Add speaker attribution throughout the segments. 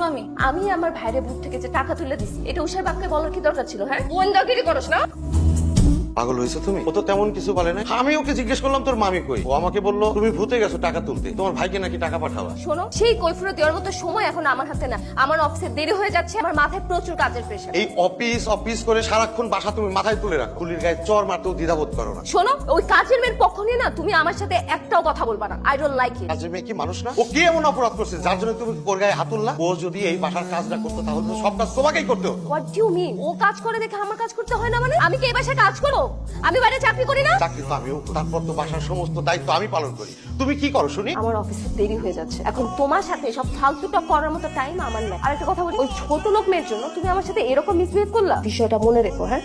Speaker 1: আমি আমার ভাইরে বুক থেকে যে টাকা তুলে দিছি, এটা উষার বাপকে বলার কি দরকার ছিল হ্যাঁ? গোয়েন্দাগিরি করস না।
Speaker 2: পাগল হয়েছো তুমি? ও তো তেমন কিছু বলে না আমি ওকে জিজ্ঞেস করলাম তোর মামি কই? ও আমাকে বলল তুমি ভূতে গেছো টাকা তুলতে। তোমার ভাইকে নাকি টাকা পাঠাবা?
Speaker 1: শোনো সেই কৈফরত দেওয়ার মতো সময় এখন আমার হাতে না। আমার অফিসে দেরি হয়ে যাচ্ছে আমার মাথায় প্রচুর কাজের প্রেশার
Speaker 2: এই অফিস অফিস করে সারাক্ষণ বাসা তুমি মাথায় তুলে রাখো। কুলির গায়ে চর মারতেও দ্বিধাবোধ করো না।
Speaker 1: শোনো ওই কাজের মেয়ের পক্ষ নিয়ে না তুমি আমার সাথে একটাও কথা বলবা না। আই ডোন্ট লাইক ইট
Speaker 2: কাজের মেয়ে কি মানুষ না? ও কি এমন অপরাধ করছে? যার জন্য তুমি ওর গায়ে হাত তুললা? ও যদি এই বাসার কাজটা করতো তাহলে তো সব কাজ তোমাকেই করতে হতো।
Speaker 1: হোয়াট ডু মিন ও কাজ করে দেখে আমার কাজ করতে হয় না মানে? আমি কি এই বাসায় কাজ করো আমি বাইরে চাকরি করি না?
Speaker 2: চাকরি তো আমিও তারপর তো বাসার সমস্ত দায়িত্ব আমি পালন করি। তুমি কি করো শুনি?
Speaker 1: আমার অফিসে দেরি হয়ে যাচ্ছে। এখন তোমার সাথে সব ফালতুটা করার মতো টাইম আমার নাই। আর একটা কথা বলি ওই ছোট লোক মেয়ের জন্য তুমি আমার সাথে এরকম মিসবিহেভ করলা? বিষয়টা মনে রেখো হ্যাঁ?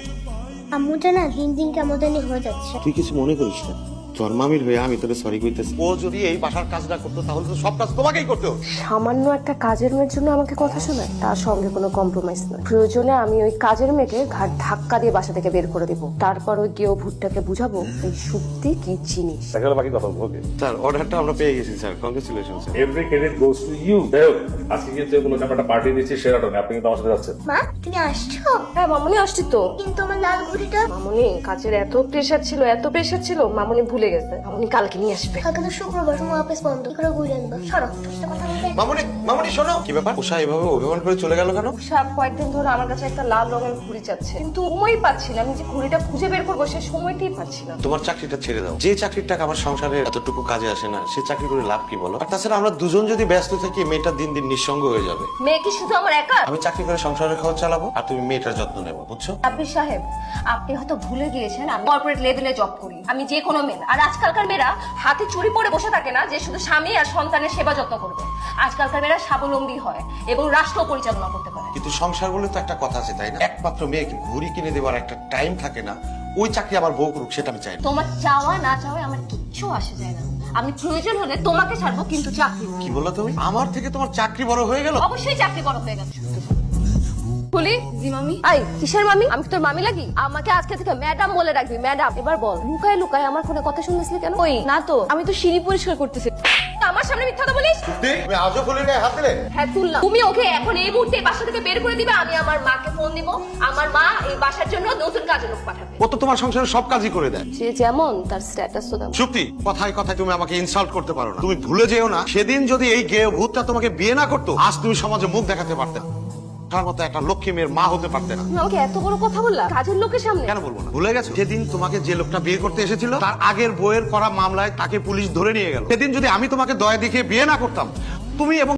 Speaker 3: আম্মুটা না দিন দিন কেমন জানি হয়ে যাচ্ছে।
Speaker 2: তুই কিছু মনে করিস না। তোর মামির হয়ে আমি তোকে সরি কইতেছি। ও যদি এই বাসার কাজটা করতো তাহলে তো সব কাজ তোমাকেই করতে হতো।
Speaker 1: সামান্য একটা কাজের মেয়ের জন্য আমাকে কথা শোনায় তার সঙ্গে কোনো কম্প্রোমাইজ নয়। প্রয়োজনে আমি ওই কাজের মেয়েকে ঘাট ধাক্কা দিয়ে বাসা থেকে বের করে দিব। তারপর ওই গিয়ে ভুট্টাকে বুঝাবো এই সত্যি কি জিনিস?
Speaker 4: গেল বাকি কথা ওকে
Speaker 2: স্যার অর্ডারটা আমরা পেয়ে গেছি sir. Congratulation sir
Speaker 4: every credit goes to you আজকে কিন্তু কোনো একটা পার্টি দিচ্ছি সেরাটনে আপনি কিন্তু আমার সাথে যাচ্ছেন।
Speaker 3: মা তুমি আসছো?
Speaker 1: হ্যাঁ মামনি আসছি তো।
Speaker 3: কিন্তু আমার লাল ঘুড়িটা?
Speaker 1: মামনি কাজের এত প্রেশার ছিল এত প্রেশার ছিল মামনি ভুলে গেছে মামনি কালকে নিয়ে আসবে
Speaker 3: কালকে তো শুক্রবার তোমার অফিস বন্ধ। করে ঘুরে আনব সরো কথা বলতে।
Speaker 2: মামুনি মামুনি শোনো। কি ব্যাপার? উষা এভাবে অভিমান করে চলে গেল কেন?
Speaker 1: সাপ কয়েকদিন ধরে আমার কাছে একটা লাল রঙের ঘুড়ি চাচ্ছে। কিন্তু সময়ই পাচ্ছি না আমি যে ঘুড়িটা খুঁজে বের করব সে সময়টাই পাচ্ছি না।
Speaker 2: তোমার চাকরিটা ছেড়ে দাও। যে চাকরির টাকা আমার সংসারে এতটুকু কাজে আসে না সে চাকরি করে লাভ কি বলো? আর তাছাড়া আমরা দুজন যদি ব্যস্ত থাকি মেয়েটা দিন দিন নিঃসঙ্গ হয়ে যাবে।
Speaker 1: মেয়ে কি শুধু আমার একা?
Speaker 2: আমি চাকরি করে সংসারের খরচ চালাবো আর তুমি মেয়েটার যত্ন নেব বুঝছ?
Speaker 1: আবির সাহেব আপনি হয়তো ভুলে গিয়েছেন আমি কর্পোরেট লেভেলে জব করি। আমি যে কোনো মেয়ে। আর আজকালকার মেয়েরা হাতে চুরি পরে বসে থাকে না যে শুধু স্বামী আর সন্তানের সেবা যত্ন করবে। আজকালকার মেয়েরা স্বাবলম্বী হয় এবং রাষ্ট্র পরিচালনা করতে পারে।
Speaker 2: কিন্তু সংসার বলে তো একটা কথা আছে তাই না? একমাত্র মেয়েকে ঘুড়ি কিনে দেওয়ার একটা টাইম থাকে না ওই চাকরি আমার বউ করুক সেটা আমি চাই না।
Speaker 1: তোমার চাওয়া না চাওয়া আমার কিচ্ছু আসে যায় না। আমি প্রয়োজন হলে তোমাকে ছাড়বো কিন্তু চাকরি
Speaker 2: কি বলল তুমি? আমার থেকে তোমার চাকরি বড় হয়ে গেল?
Speaker 1: অবশ্যই চাকরি বড় হয়ে গেছে খুলি জি মামি। আই কিসের মামি? আমি তোর মামি লাগি আমাকে আজকে থেকে ম্যাডাম বলে রাখবি ম্যাডাম এবার বল লুকায় লুকায় আমার ফোনে কথা শুনতেছিলি কেন? ওই না তো। আমি তো সিঁড়ি পরিষ্কার করতেছি। আমার সামনে মিথ্যা কথা বলিস?
Speaker 2: তুমি আজও খুলে গায়ে হাত দিলে?
Speaker 1: হ্যাঁ তুললাম। তুমি ওকে এখন এই মুহূর্তে বাসা থেকে বের করে দিবে আমি আমার মাকে ফোন দিব। আমার মা এই বাসার জন্য নতুন কাজের লোক পাঠাবে।
Speaker 2: ও তো তোমার সংসারের সব কাজই করে দেয়।
Speaker 1: যে যেমন তার স্ট্যাটাস তো তেমন।
Speaker 2: চুক্তি কথায় কথায় তুমি আমাকে ইনসাল্ট করতে পারো না। তুমি ভুলে যেও না সেদিন যদি এই গেয় ভূতটা তোমাকে বিয়ে না করতো আজ তুমি সমাজে মুখ দেখাতে পারতে না। তার মতো একটা লক্ষ্মী মেয়ের মা হতে পারতে না।
Speaker 1: তুমি আমাকে এত বড় কথা বললা কাজের লোকের সামনে?
Speaker 2: কেন বলব না? ভুলে গেছো যেদিন তোমাকে যে লোকটা বিয়ে করতে এসেছিল তার আগের বইয়ের করা মামলায় তাকে পুলিশ ধরে নিয়ে গেল। সেদিন যদি আমি তোমাকে দয়া দেখিয়ে বিয়ে না করতাম তুমি এবং